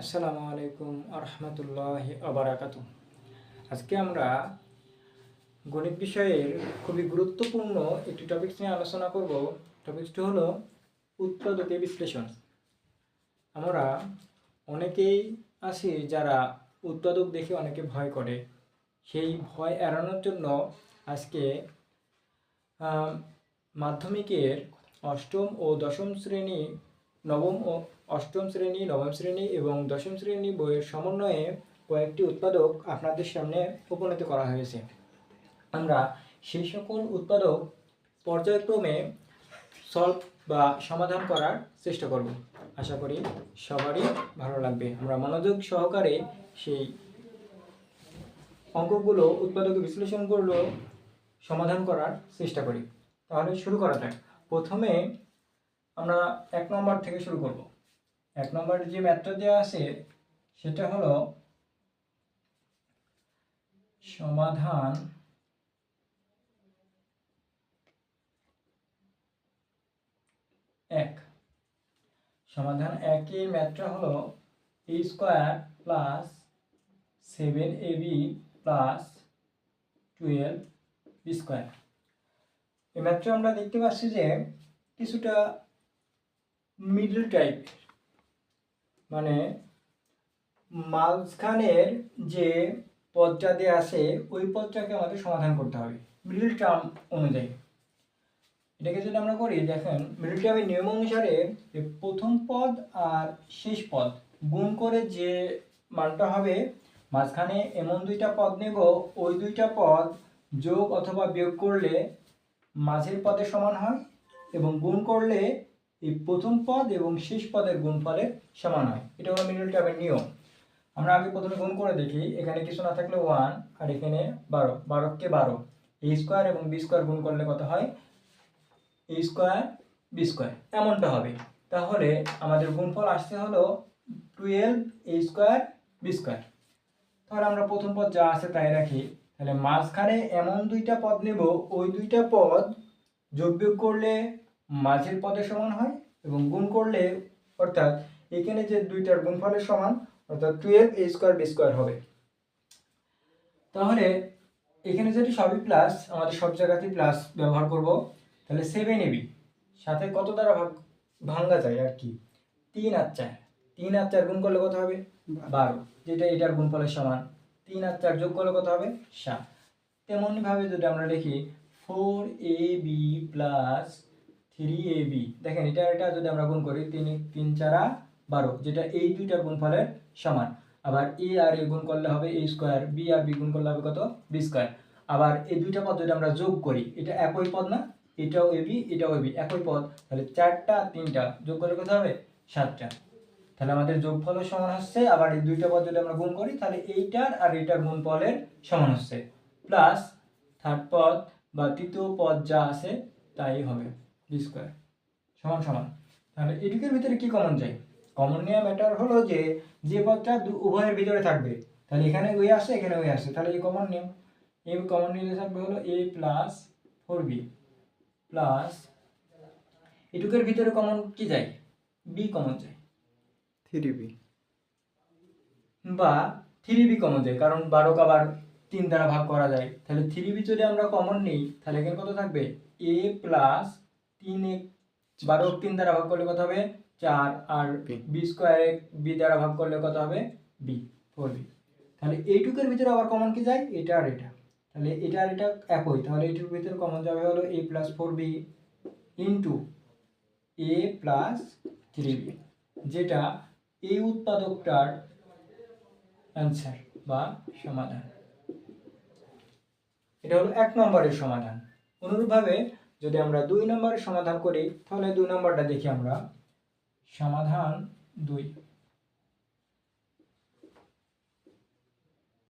আসসালামু আলাইকুম আরহামতুল্লাহ আবরাকাত আজকে আমরা গণিত বিষয়ের খুবই গুরুত্বপূর্ণ একটি টপিকস নিয়ে আলোচনা করব। টপিকসটি হলো উৎপাদকে বিশ্লেষণ। আমরা অনেকেই আছি যারা উৎপাদক দেখে অনেকে ভয় করে। সেই ভয় এড়ানোর জন্য আজকে মাধ্যমিকের অষ্টম ও দশম শ্রেণি নবম ও অষ্টম শ্রেণি, নবম শ্রেণি এবং দশম শ্রেণি বইয়ের সমন্বয়ে কয়েকটি উৎপাদক আপনাদের সামনে উপনীত করা হয়েছে। আমরা সেই সকল উৎপাদক পর্যায়ক্রমে সলভ বা সমাধান করার চেষ্টা করব। আশা করি সবারই ভালো লাগবে। আমরা মনোযোগ সহকারে সেই অঙ্কগুলো, উৎপাদক বিশ্লেষণগুলো সমাধান করার চেষ্টা করি। তাহলে শুরু করা যাক। প্রথমে আমরা এক নম্বর থেকে শুরু করব। এক নম্বর যে ম্যাথটা দেওয়া আছে, সেটা হলো সমাধান এক। সমাধান একের ম্যাথটা হলো A square plus seven A B plus twelve B square. এই ম্যাথটা আমরা দেখতে পাচ্ছি যে কিছুটা মিডল টাইপ মানে মাঝখানের যে পদটা দেওয়া আছে, ওই পদটাকে আমাদের সমাধান করতে হবে মিডল টার্ম অনুযায়ী। এটাকে যদি আমরা করি, দেখেন মিডল টার্মের নিয়ম অনুসারে যে প্রথম পদ আর শেষ পদ গুণ করে যে মানটা হবে, মাঝখানে এমন দুইটা পদ নেব, ওই দুইটা পদ যোগ অথবা বিয়োগ করলে মাঝের পদের সমান হয় এবং গুণ করলে এই প্রথম পদ এবং শেষ পদের গুণফলের সমান হয়। এটা হলো মিডল টার্মের নিয়ম। আমরা আগে প্রথমে গুণ করে দেখি, এখানে কিছু না থাকলে ওয়ান আর এখানে বারো। বারোকে বারো। এ স্কোয়ার এবং বি স্কোয়ার গুণ করলে কত হয়? এ স্কোয়ার বি স্কোয়ার এমনটা হবে। তাহলে আমাদের গুণফল আসতে হলো twelve A square B square তাহলে আমরা প্রথম পদ যা আছে তাই রাখি। তাহলে মাঝখানে এমন দুইটা পদ নেব, ওই দুইটা পদ যোগ বিয়োগ করলে মাঝের পদের সমান হয় এবং গুণ করলে অর্থাৎ এখানে যে দুইটার গুণফলের সমান, অর্থাৎ twelve A square B square হবে। তাহলে এখানে যদি সবই প্লাস আমাদের সব জায়গাতেই প্লাস ব্যবহার করব, তাহলে সেভেন এবি সাথে কত দ্বারা ভাগ, ভাঙ্গা যায় আর কি? তিন আর চার। তিন আর চার গুণ করলে কত হবে? বারো। যেটা এটার গুণফলের সমান। তিন আর চার যোগ করলে কত হবে? সাত। তেমনইভাবে যদি আমরা লিখি four A B plus three A B দেখেন, এটা এটা যদি আমরা গুণ করি, তিন তিন, চারা বারো, যেটা এই দুইটার গুণফলের সমান। আবার এ আর এ গুণ করলে হবে এ স্কোয়ার বি আর বি গুণ করলে হবে কত? বি স্কোয়ার আবার এই দুইটা পদ যদি আমরা যোগ করি, এটা একই পদ না? এটাও এ বি এটাও এ বি একই পদ। তাহলে চারটা, তিনটা যোগ করলে কত হবে? সাতটা। তাহলে আমাদের যোগফলের সমান হচ্ছে, আবার এই দুইটা পদ যদি আমরা গুণ করি, তাহলে এইটার আর এইটার গুণফলের সমান হচ্ছে। প্লাস থার্ড পদ বা তৃতীয় পদ যা আছে, তাই হবে। বি স্কোয়ার সমান সমান। তাহলে এটুকের ভিতরে কি কমন যায় কমন নেওয়া ম্যাটার হলো যে যে পদটা দু- উভয়ের ভিতরে থাকবে। তাহলে এখানে ওই আসে এখানে ওই আসে তাহলে এই কমন নিয়ম। এই কমন নিলে থাকবে হলো A plus four B plus এটুকের ভিতরে কমন কি যায় বি কমন যায় থ্রি বি বা থ্রি বি কমন যায় কারণ বারো আবার তিন দ্বারা ভাগ করা যায়। তাহলে থ্রি বি যদি আমরা কমন নিই তাহলে এখানে কত থাকবে? এ প্লাস তিন এক বারো তিন দ্বারা ভাগ করলে কত হবে? চার। আর B। বি স্কোয়ার বি দ্বারা ভাগ করলে কত হবে? বি ফোর বি তাহলে এইটুকের ভিতরে আবার কমন কি যায়? এটা আর এটা। তাহলে এটা আর এটা একই। তাহলে এইটুকুর ভিতরে কমন যাবে হলো A plus four B into A plus three B যেটা এই উৎপাদকটার অ্যান্সার বা সমাধান। এটা হলো এক নম্বরের সমাধান। অনুরূপভাবে যদি আমরা দুই নম্বরে সমাধান করি তাহলে দুই নম্বরটা দেখি আমরা। সমাধান দুই।